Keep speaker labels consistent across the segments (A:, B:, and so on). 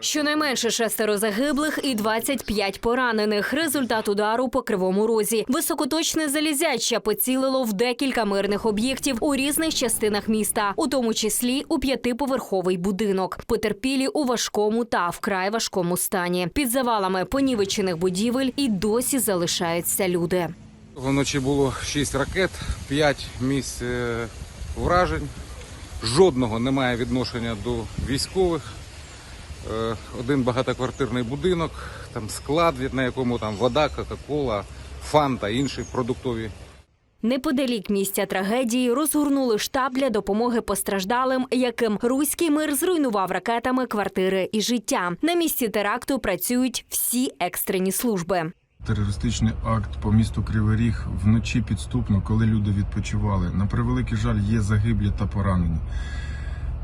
A: Щонайменше шестеро загиблих і 25 поранених. Результат удару по кривому розі. Високоточне залізяча поцілило в декілька мирних об'єктів у різних частинах міста, у тому числі у п'ятиповерховий будинок. Потерпілі у важкому та вкрай важкому стані. Під завалами понівечених будівель і досі залишаються люди.
B: Вночі було 6 ракет, 5 місць е, вражень. Жодного немає відношення до військових. Е, Один багатоквартирний будинок, там склад, на якому там вода, Кока-Кола, фанта, інші продуктові
A: Неподалік місця трагедії розгорнули штаб для допомоги постраждалим, яким руський мир зруйнував ракетами квартири і життя. На місці теракту працюють всі екстрені служби.
C: Терористичний акт по місту Кривий Ріг вночі підступно, коли люди відпочивали. На превеликий жаль, є загиблі та поранені.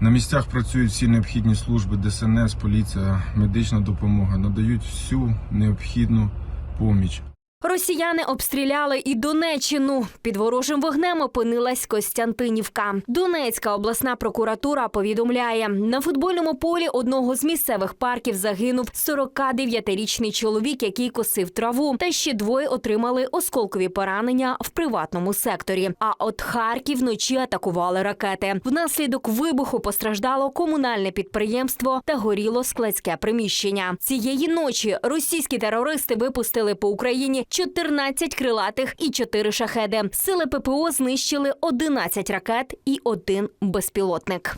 C: На місцях працюють всі необхідні служби, ДСНС, поліція, медична допомога, надають всю необхідну поміч.
A: Росіяни обстріляли і Донеччину. Під ворожим вогнем опинилась Костянтинівка. Донецька обласна прокуратура повідомляє, на футбольному полі одного з місцевих парків загинув 49-річний чоловік, який косив траву. Та ще двоє отримали осколкові поранення в приватному секторі. А от Харків вночі атакували ракети. Внаслідок вибуху постраждало комунальне підприємство та горіло складське приміщення. Цієї ночі російські терористи випустили по Україні 14 крилатих і 4 шахеди. Сили ППО знищили 11 ракет і один безпілотник.